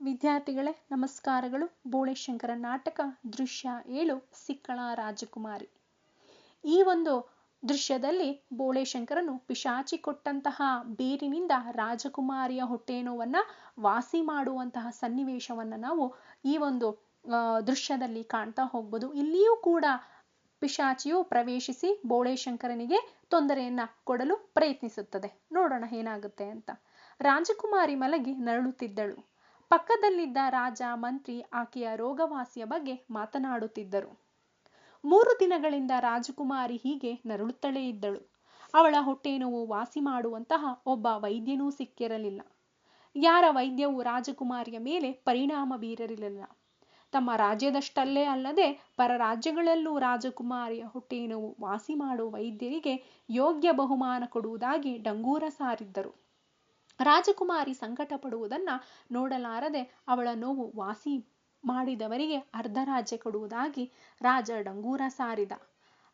ವಿದ್ಯಾರ್ಥಿಗಳೇ, ನಮಸ್ಕಾರಗಳು. ಬೋಳೇಶಂಕರ ನಾಟಕ, ದೃಶ್ಯ ಏಳು, ಸಿಕ್ಕಳ ರಾಜಕುಮಾರಿ. ಈ ಒಂದು ದೃಶ್ಯದಲ್ಲಿ ಬೋಳೇಶಂಕರನು ಪಿಶಾಚಿ ಕೊಟ್ಟಂತಹ ಬೇರಿನಿಂದ ರಾಜಕುಮಾರಿಯ ಹೊಟ್ಟೆನೋವನ್ನ ವಾಸಿ ಮಾಡುವಂತಹ ಸನ್ನಿವೇಶವನ್ನ ನಾವು ಈ ಒಂದು ದೃಶ್ಯದಲ್ಲಿ ಕಾಣ್ತಾ ಹೋಗ್ಬೋದು. ಇಲ್ಲಿಯೂ ಕೂಡ ಪಿಶಾಚಿಯು ಪ್ರವೇಶಿಸಿ ಬೋಳೆಶಂಕರನಿಗೆ ತೊಂದರೆಯನ್ನ ಕೊಡಲು ಪ್ರಯತ್ನಿಸುತ್ತದೆ. ನೋಡೋಣ ಏನಾಗುತ್ತೆ ಅಂತ. ರಾಜಕುಮಾರಿ ಮಲಗಿ ನರಳುತ್ತಿದ್ದಳು. ಪಕ್ಕದಲ್ಲಿದ್ದ ರಾಜ ಮಂತ್ರಿ ಆಕೆಯ ರೋಗವಾಸಿಯ ಬಗ್ಗೆ ಮಾತನಾಡುತ್ತಿದ್ದರು. ಮೂರು ದಿನಗಳಿಂದ ರಾಜಕುಮಾರಿ ಹೀಗೆ ನರಳುತ್ತಲೇ ಇದ್ದಳು. ಅವಳ ಹೊಟ್ಟೆ ನೋವು ವಾಸಿ ಮಾಡುವಂತಹ ಒಬ್ಬ ವೈದ್ಯನೂ ಸಿಕ್ಕಿರಲಿಲ್ಲ. ಯಾರ ವೈದ್ಯವು ರಾಜಕುಮಾರಿಯ ಮೇಲೆ ಪರಿಣಾಮ ಬೀರಲಿಲ್ಲ. ತಮ್ಮ ರಾಜ್ಯದಷ್ಟಲ್ಲೇ ಅಲ್ಲದೆ ಪರ ರಾಜ್ಯಗಳಲ್ಲೂ ರಾಜಕುಮಾರಿಯ ಹೊಟ್ಟೆ ನೋವು ವಾಸಿ ಮಾಡುವ ವೈದ್ಯರಿಗೆ ಯೋಗ್ಯ ಬಹುಮಾನ ಕೊಡುವುದಾಗಿ ಡಂಗೂರ ಸಾರಿದ್ದರು. ರಾಜಕುಮಾರಿ ಸಂಕಟ ಪಡುವುದನ್ನ ನೋಡಲಾರದೆ ಅವಳ ನೋವು ವಾಸಿ ಮಾಡಿದವರಿಗೆ ಅರ್ಧ ರಾಜ್ಯ ಕೊಡುವುದಾಗಿ ರಾಜ ಡಂಗೂರ ಸಾರಿದ.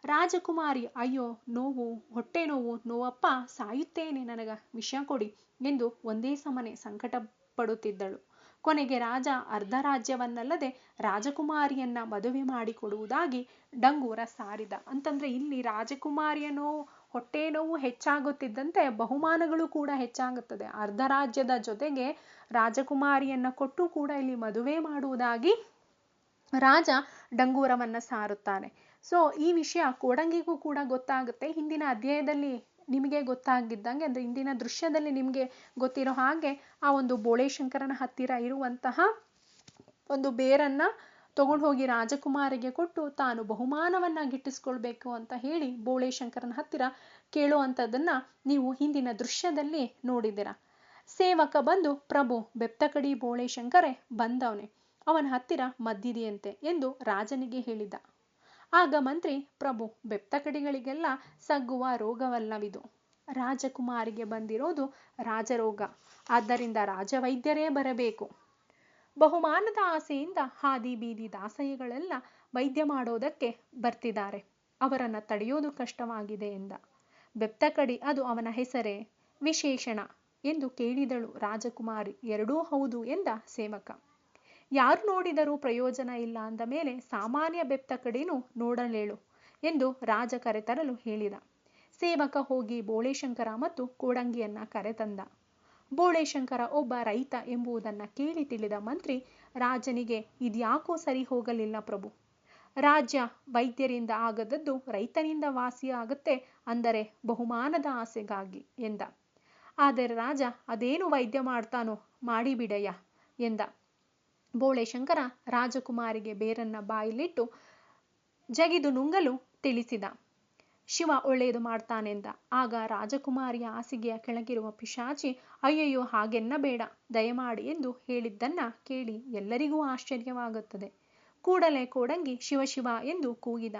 ರಾಜಕುಮಾರಿ, ಅಯ್ಯೋ, ನೋವು, ಹೊಟ್ಟೆ ನೋವು, ನೋವಪ್ಪ, ಸಾಯುತ್ತೇನೆ, ನನಗ ವಿಷ ಕೊಡಿ ಎಂದು ಒಂದೇ ಸಮನೆ ಸಂಕಟ ಪಡುತ್ತಿದ್ದಳು ಕೊನೆಗೆ ರಾಜ ಅರ್ಧ ರಾಜ್ಯವನ್ನಲ್ಲದೆ ರಾಜಕುಮಾರಿಯನ್ನ ಮದುವೆ ಮಾಡಿಕೊಡುವುದಾಗಿ ಡಂಗೂರ ಸಾರಿದ. ಅಂತಂದ್ರೆ ಇಲ್ಲಿ ರಾಜಕುಮಾರಿಯ ನೋವು ಹೊಟ್ಟೆ ನೋವು ಹೆಚ್ಚಾಗುತ್ತಿದ್ದಂತೆ ಬಹುಮಾನಗಳು ಕೂಡ ಹೆಚ್ಚಾಗುತ್ತದೆ. ಅರ್ಧ ರಾಜ್ಯದ ಜೊತೆಗೆ ರಾಜಕುಮಾರಿಯನ್ನ ಕೊಟ್ಟು ಕೂಡ ಇಲ್ಲಿ ಮದುವೆ ಮಾಡುವುದಾಗಿ ರಾಜ ಡಂಗೂರವನ್ನ ಸಾರುತ್ತಾನೆ. ಸೊ ಈ ವಿಷಯ ಕೋಡಂಗಿಗೂ ಕೂಡ ಗೊತ್ತಾಗುತ್ತೆ. ಹಿಂದಿನ ಅಧ್ಯಾಯದಲ್ಲಿ ನಿಮಗೆ ಗೊತ್ತಾಗಿದ್ದಂಗೆ, ಅಂದ್ರೆ ಇಂದಿನ ದೃಶ್ಯದಲ್ಲಿ ನಿಮಗೆ ಗೊತ್ತಿರೋ ಹಾಗೆ, ಆ ಒಂದು ಬೋಳೆ ಶಂಕರನ ಹತ್ತಿರ ಇರುವಂತಹ ಒಂದು ಬೇರನ್ನ ತಗೊಂಡು ಹೋಗಿ ರಾಜಕುಮಾರಿಗೆ ಕೊಟ್ಟು ತಾನು ಬಹುಮಾನವನ್ನ ಗಿಟ್ಟಿಸ್ಕೊಳ್ಬೇಕು ಅಂತ ಹೇಳಿ ಬೋಳೆ ಶಂಕರನ ಹತ್ತಿರ ಕೇಳುವಂಥದ್ದನ್ನ ನೀವು ಹಿಂದಿನ ದೃಶ್ಯದಲ್ಲಿ ನೋಡಿದಿರ ಸೇವಕ ಬಂದು, ಪ್ರಭು ಬೆಪ್ತಕಡಿ ಬೋಳೇಶಂಕರೇ ಬಂದವನೆ. ಅವನ ಹತ್ತಿರ ಮದ್ದಿದೆಯಂತೆ ಎಂದು ರಾಜನಿಗೆ ಹೇಳಿದ. ಆಗ ಮಂತ್ರಿ, ಪ್ರಭು ಬೆಪ್ತಕಡಿಗಳಿಗೆಲ್ಲ ಸಗ್ಗುವ ರೋಗವಲ್ಲವಿದು. ರಾಜಕುಮಾರಿಗೆ ಬಂದಿರೋದು ರಾಜರೋಗ. ಆದ್ದರಿಂದ ರಾಜವೈದ್ಯರೇ ಬರಬೇಕು. ಬಹುಮಾನದ ಆಸೆಯಿಂದ ಹಾದಿ ಬೀದಿ ದಾಸಯ್ಯಗಳೆಲ್ಲ ವೈದ್ಯ ಮಾಡೋದಕ್ಕೆ ಬರ್ತಿದ್ದಾರೆ. ಅವರನ್ನು ತಡೆಯೋದು ಕಷ್ಟವಾಗಿದೆ ಎಂದ. ಬೆಪ್ತಕಡಿ ಅದು ಅವನ ಹೆಸರೇ ವಿಶೇಷಣ ಎಂದು ಕೇಳಿದಳು ರಾಜಕುಮಾರಿ. ಎರಡೂ ಹೌದು ಎಂದ ಸೇವಕ. ಯಾರು ನೋಡಿದರೂ ಪ್ರಯೋಜನ ಇಲ್ಲ ಅಂದ ಮೇಲೆ ಸಾಮಾನ್ಯ ಬೆಪ್ತ ಕಡೆನೂ ನೋಡಲೇಳು ಎಂದು ರಾಜ ಕರೆತರಲು ಹೇಳಿದ. ಸೇವಕ ಹೋಗಿ ಬೋಳೇಶಂಕರ ಮತ್ತು ಕೋಡಂಗಿಯನ್ನ ಕರೆತಂದ. ಬೋಳೇಶಂಕರ ಒಬ್ಬ ರೈತ ಎಂಬುದನ್ನ ಕೇಳಿ ತಿಳಿದ ಮಂತ್ರಿ, ರಾಜನಿಗೆ ಇದ್ಯಾಕೋ ಸರಿ ಹೋಗಲಿಲ್ಲ ಪ್ರಭು. ರಾಜ್ಯ ವೈದ್ಯರಿಂದ ಆಗದದ್ದು ರೈತನಿಂದ ವಾಸಿಯಾಗುತ್ತೆ ಅಂದರೆ ಬಹುಮಾನದ ಆಸೆಗಾಗಿ ಎಂದ. ಆದರೆ ರಾಜ, ಅದೇನು ವೈದ್ಯ ಮಾಡ್ತಾನೋ ಮಾಡಿಬಿಡಯ್ಯ ಎಂದ. ಬೋಳೇಶಂಕರ ರಾಜಕುಮಾರಿಗೆ ಬೇರನ್ನ ಬಾಯಿಲಿಟ್ಟು ಜಗಿದು ನುಂಗಲು ತಿಳಿಸಿದ. ಶಿವ ಒಳ್ಳೆಯದು ಮಾಡ್ತಾನೆಂದ. ಆಗ ರಾಜಕುಮಾರಿಯ ಹಾಸಿಗೆಯ ಕೆಳಗಿರುವ ಪಿಶಾಚಿ, ಅಯ್ಯಯ್ಯೋ ಹಾಗೆನ್ನ ಬೇಡ ದಯಮಾಡಿ ಎಂದು ಹೇಳಿದ್ದನ್ನ ಕೇಳಿ ಎಲ್ಲರಿಗೂ ಆಶ್ಚರ್ಯವಾಗುತ್ತದೆ. ಕೂಡಲೇ ಕೋಡಂಗಿ ಶಿವಶಿವ ಎಂದು ಕೂಗಿದ.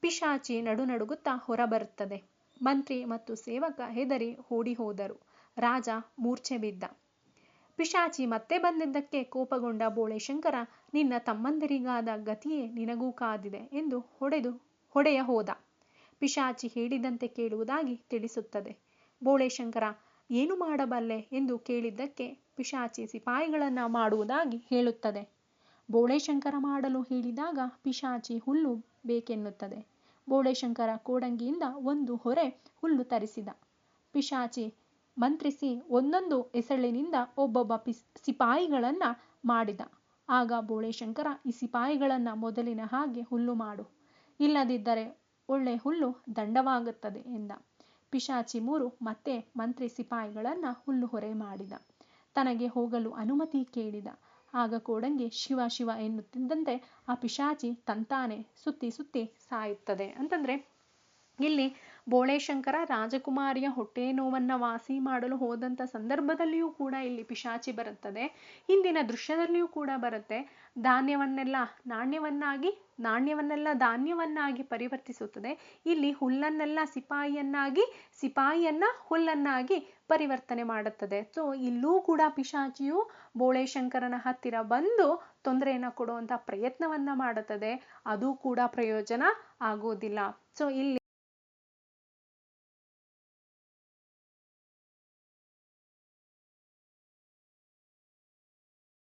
ಪಿಶಾಚಿ ನಡುನಡುಗುತ್ತಾ ಹೊರಬರುತ್ತದೆ. ಮಂತ್ರಿ ಮತ್ತು ಸೇವಕ ಹೆದರಿ ಓಡಿ ಹೋದರು. ರಾಜ ಮೂರ್ಛೆ ಬಿದ್ದ. ಪಿಶಾಚಿ ಮತ್ತೆ ಬಂದಿದ್ದಕ್ಕೆ ಕೋಪಗೊಂಡ ಬೋಳೇಶಂಕರ ನಿನ್ನ ತಮ್ಮಂದಿರಿಗಾದ ಗತಿಯೇ ನಿನಗೂ ಕಾದಿದೆ ಎಂದು ಹೊಡೆದು, ಹೊಡೆಯ ಹೋದ. ಪಿಶಾಚಿ ಹೇಳಿದಂತೆ ಕೇಳುವುದಾಗಿ ತಿಳಿಸುತ್ತದೆ. ಬೋಳೇಶಂಕರ ಏನು ಮಾಡಬಲ್ಲೆ ಎಂದು ಕೇಳಿದ್ದಕ್ಕೆ ಪಿಶಾಚಿ ಸಿಪಾಯಿಗಳನ್ನ ಮಾಡುವುದಾಗಿ ಹೇಳುತ್ತದೆ. ಬೋಳೇಶಂಕರ ಮಾಡಲು ಹೇಳಿದಾಗ ಪಿಶಾಚಿ ಹುಲ್ಲು ಬೇಕೆನ್ನುತ್ತದೆ. ಬೋಳೇಶಂಕರ ಕೋಡಂಗಿಯಿಂದ ಒಂದು ಹೊರೆ ಹುಲ್ಲು ತರಿಸಿದ. ಪಿಶಾಚಿ ಮಂತ್ರಿಸಿ ಒಂದೊಂದು ಎಸಳಿನಿಂದ ಒಬ್ಬೊಬ್ಬ ಪಿಸ್ ಸಿಪಾಯಿಗಳನ್ನ ಮಾಡಿದ. ಆಗ ಬೋಳೇಶಂಕರ ಈ ಸಿಪಾಯಿಗಳನ್ನ ಮೊದಲಿನ ಹಾಗೆ ಹುಲ್ಲು ಮಾಡು. ಇಲ್ಲದಿದ್ದರೆ ಒಳ್ಳೆ ಹುಲ್ಲು ದಂಡವಾಗುತ್ತದೆ ಎಂದ. ಪಿಶಾಚಿ ಮೂರು ಮತ್ತೆ ಮಂತ್ರಿ ಸಿಪಾಯಿಗಳನ್ನ ಹುಲ್ಲು ಹೊರೆ ಮಾಡಿದ. ತನಗೆ ಹೋಗಲು ಅನುಮತಿ ಕೇಳಿದ. ಆಗ ಕೋಡಂಗಿ ಶಿವ ಶಿವ ಎನ್ನುತ್ತಿದ್ದಂತೆ ಆ ಪಿಶಾಚಿ ತಂತಾನೆ ಸುತ್ತಿ ಸುತ್ತಿ ಸಾಯುತ್ತದೆ. ಅಂತಂದ್ರೆ ಇಲ್ಲಿ ಬೋಳೇಶಂಕರ ರಾಜಕುಮಾರಿಯ ಹೊಟ್ಟೆ ನೋವನ್ನು ವಾಸಿ ಮಾಡಲು ಹೋದಂಥ ಸಂದರ್ಭದಲ್ಲಿಯೂ ಕೂಡ ಇಲ್ಲಿ ಪಿಶಾಚಿ ಬರುತ್ತದೆ. ಹಿಂದಿನ ದೃಶ್ಯದಲ್ಲಿಯೂ ಕೂಡ ಬರುತ್ತೆ. ಧಾನ್ಯವನ್ನೆಲ್ಲ ನಾಣ್ಯವನ್ನಾಗಿ, ನಾಣ್ಯವನ್ನೆಲ್ಲ ಧಾನ್ಯವನ್ನಾಗಿ ಪರಿವರ್ತಿಸುತ್ತದೆ. ಇಲ್ಲಿ ಹುಲ್ಲನ್ನೆಲ್ಲ ಸಿಪಾಯಿಯನ್ನಾಗಿ, ಸಿಪಾಯಿಯನ್ನ ಹುಲ್ಲನ್ನಾಗಿ ಪರಿವರ್ತನೆ ಮಾಡುತ್ತದೆ. ಸೊ ಇಲ್ಲೂ ಕೂಡ ಪಿಶಾಚಿಯು ಬೋಳೇಶಂಕರನ ಹತ್ತಿರ ಬಂದು ತೊಂದರೆಯನ್ನು ಕೊಡುವಂತ ಪ್ರಯತ್ನವನ್ನ ಮಾಡುತ್ತದೆ. ಅದು ಕೂಡ ಪ್ರಯೋಜನ ಆಗೋದಿಲ್ಲ ಸೊ ಇಲ್ಲಿ